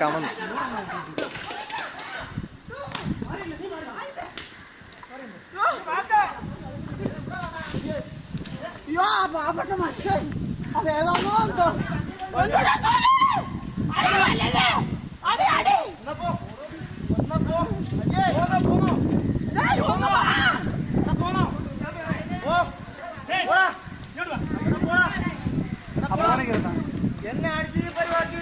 കമന്ന് യാ പാവപ്പെട്ട മനുഷ്യൻ അതേതാണോ എന്തോ ഒന്നുകൂടെ എന്നെ അടിച്ച് തന്നെ പരിപാടി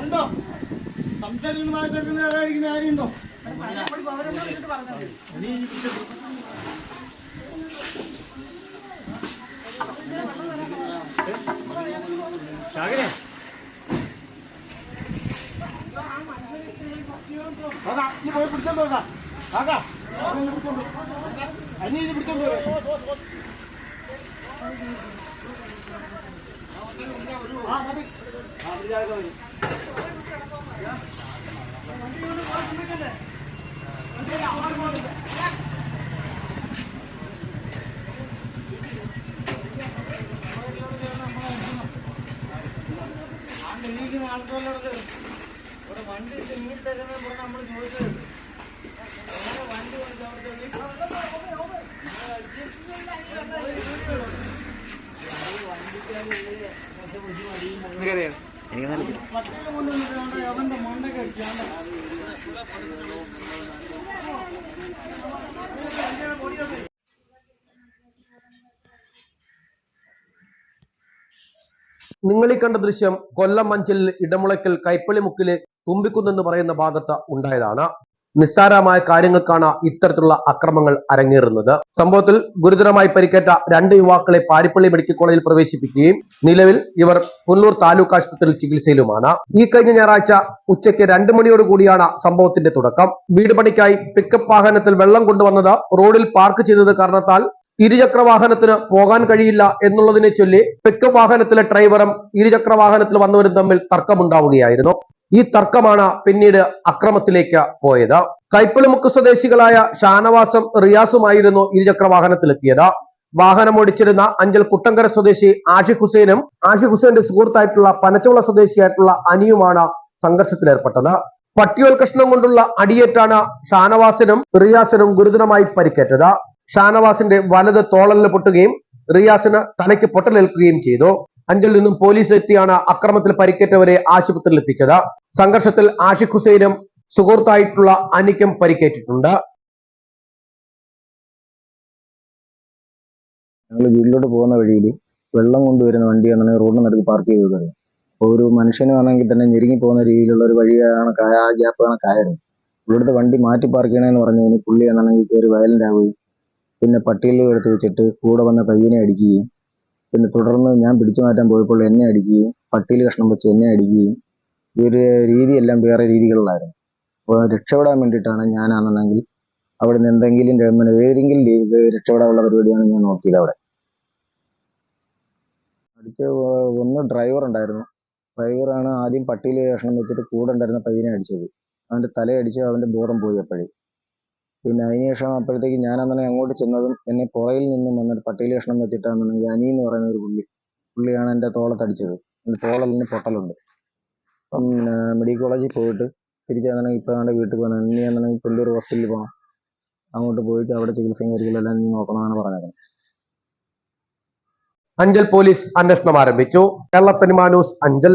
ഉണ്ടോ? സംസാരിക്കുന്ന ചെറുതിന് ആരടിക്കുന്ന ആരുണ്ടോ? ശാകരെ കാക്കാ, നീ പോയി പിടിച്ചോണ്ട് വരാ. കാക്കാ, പിടിച്ചോണ്ട്. അനി ഇത് പിടിച്ചോണ്ട്. ആ, മതി. ആ, മതിയാകെ മതി. ആ ഡൽഹിക്ക് ആൾക്കാരോട് ഇവിടെ വണ്ടി ഇങ്ങോട്ട് തരുന്ന പറഞ്ഞാൽ നമ്മൾ ചോദിച്ചത് എങ്ങനെ വണ്ടി കൊണ്ട് അവിടെ എനിക്കറിയാം. എനിക്ക് നല്ല പട്ടിയിൽ കൊണ്ടുവന്നിട്ടാണ് അവന്റെ മണ്ടൊക്കെ അടിച്ചാണ്ട് നിങ്ങൾ ഈ കണ്ട ദൃശ്യം കൊല്ലം മഞ്ചലിൽ ഇടമുളയ്ക്കൽ കൈപ്പള്ളിമുക്കിലെ തുമ്പിക്കുന്നെന്ന് പറയുന്ന ഭാഗത്ത് ഉണ്ടായതാണ്. നിസ്സാരമായ കാര്യങ്ങൾക്കാണ് ഇത്തരത്തിലുള്ള അക്രമങ്ങൾ അരങ്ങേറുന്നത്. സംഭവത്തിൽ ഗുരുതരമായി പരിക്കേറ്റ രണ്ട് യുവാക്കളെ പാരിപ്പള്ളി മെഡിക്കൽ കോളേജിൽ പ്രവേശിപ്പിക്കുകയും നിലവിൽ ഇവർ പുന്നൂർ താലൂക്ക് ആശുപത്രിയിൽ ചികിത്സയിലുമാണ്. ഈ കഴിഞ്ഞ ഞായറാഴ്ച ഉച്ചയ്ക്ക് രണ്ട് മണിയോട് കൂടിയാണ് സംഭവത്തിന്റെ തുടക്കം. വീട് പണിക്കായി പിക്കപ്പ് വാഹനത്തിൽ വെള്ളം കൊണ്ടുവന്നത് റോഡിൽ പാർക്ക് ചെയ്തത് കാരണത്താൽ ഇരുചക്ര വാഹനത്തിന് പോകാൻ കഴിയില്ല എന്നുള്ളതിനെ ചൊല്ലി പിക്കപ്പ് വാഹനത്തിലെ ഡ്രൈവറും ഇരുചക്ര വാഹനത്തിൽ വന്നവരും തമ്മിൽ തർക്കമുണ്ടാവുകയായിരുന്നു. ഈ തർക്കമാണ് പിന്നീട് അക്രമത്തിലേക്ക് പോയത്. കൈപ്പളിമുക്ക് സ്വദേശികളായ ഷാനവാസും റിയാസുമായിരുന്നു ഇരുചക്ര വാഹനത്തിലെത്തിയത്. വാഹനം ഓടിച്ചിരുന്ന അഞ്ചൽ കുട്ടങ്കര സ്വദേശി ആഷിഖ് ഹുസൈനും ആഷിഖ് ഹുസൈന്റെ സുഹൃത്തായിട്ടുള്ള പനച്ചുള്ള സ്വദേശിയായിട്ടുള്ള അനിയുമാണ് സംഘർഷത്തിലേർപ്പെട്ടത്. പട്ടിയോൽ കഷ്ണം കൊണ്ടുള്ള അടിയേറ്റാണ് ഷാനവാസിനും റിയാസിനും ഗുരുതരമായി പരിക്കേറ്റത്. ഷാനവാസിന്റെ വലത് തോളലിന് പൊട്ടുകയും റിയാസിന് തലയ്ക്ക് പൊട്ടലേൽക്കുകയും ചെയ്തു. അഞ്ചൽ നിന്നും പോലീസ് എത്തിയാണ് അക്രമത്തിൽ പരിക്കേറ്റവരെ ആശുപത്രിയിൽ എത്തിച്ചത് സംഘർഷത്തിൽ ആഷിഖ് ഹുസൈനും സുഹൃത്തായിട്ടുള്ള അനിക്കും പരിക്കേറ്റിട്ടുണ്ട്. ഞങ്ങൾ വീട്ടിലോട്ട് പോകുന്ന വഴിയിൽ വെള്ളം കൊണ്ടുവരുന്ന വണ്ടി വണ്ടിയാണ് റോഡിന് നടുക്ക് പാർക്ക് ചെയ്തത്. അറിയാം അപ്പോൾ ഒരു മനുഷ്യനാണെങ്കിൽ തന്നെ ഞെരുങ്ങി പോകുന്ന രീതിയിലുള്ള ഒരു വഴിയാണ് ആ ഗ്യാപ്പാണ് കയറുന്നത് ഇവിടുത്തെ വണ്ടി മാറ്റി പാർക്ക് ചെയ്യണമെന്ന് പറഞ്ഞു പുള്ളി എന്നാണെങ്കിൽ കയറി വയലന്റ് ആവുകയും പിന്നെ പട്ടിയിൽ എടുത്ത് വെച്ചിട്ട് കൂടെ വന്ന പയ്യനെ അടിക്കുകയും പിന്നെ തുടർന്ന് ഞാൻ പിടിച്ചു മാറ്റാൻ പോയപ്പോൾ എന്നെ അടിക്കുകയും പട്ടിയിൽ കഷ്ണം വെച്ച് എന്നെ അടിക്കുകയും ഈ ഒരു രീതിയെല്ലാം വേറെ രീതികളിലായിരുന്നു. അപ്പോൾ രക്ഷപ്പെടാൻ വേണ്ടിയിട്ടാണ് ഞാനാണെന്നെങ്കിൽ അവിടെ നിന്ന് എന്തെങ്കിലും ഗവൺമെന്റ് ഏതെങ്കിലും രക്ഷപ്പെടാനുള്ള പരിപാടിയാണ് ഞാൻ നോക്കിയത് അവിടെ. അടിച്ച ഒന്ന് ഡ്രൈവർ ഉണ്ടായിരുന്നു. ഡ്രൈവറാണ് ആദ്യം പട്ടിയിൽ കഷ്ണം വെച്ചിട്ട് കൂടെ ഉണ്ടായിരുന്ന പയ്യനെ അടിച്ചത്. അവന്റെ തലയടിച്ച് അവന്റെ ബോധം പോയി അപ്പോഴേ. പിന്നെ അതിനുശേഷം അപ്പോഴത്തേക്ക് ഞാൻ അന്നേരം അങ്ങോട്ട് ചെന്നതും എന്നെ പുറകിൽ നിന്നും വന്നൊരു പട്ടിയിൽ കഷ്ണം വെച്ചിട്ടാണെന്നുണ്ടെങ്കിൽ അനി എന്ന് പറയുന്ന ഒരു പുള്ളി പുള്ളിയാണ് എന്റെ തോളത്തടിച്ചത് എന്റെ നിന്ന് പൊട്ടലുണ്ട്. അപ്പം മെഡിക്കൽ കോളേജിൽ പോയിട്ട് തിരിച്ചാണെങ്കിൽ വന്നിട്ടുണ്ടെങ്കിൽ ഇപ്പം എന്റെ വീട്ടിൽ പോകണം ഇനി പുള്ളി പുല്ലൂർ ഹോസ്പിറ്റലിൽ പോകണം അങ്ങോട്ട് പോയിട്ട് അവിടെ ചികിത്സയും കാര്യങ്ങളെല്ലാം നീ നോക്കണമെന്നാണ് പറഞ്ഞത് അഞ്ചൽ പോലീസ് അന്വേഷണം ആരംഭിച്ചു. കേരള ന്യൂസ് അഞ്ചൽ.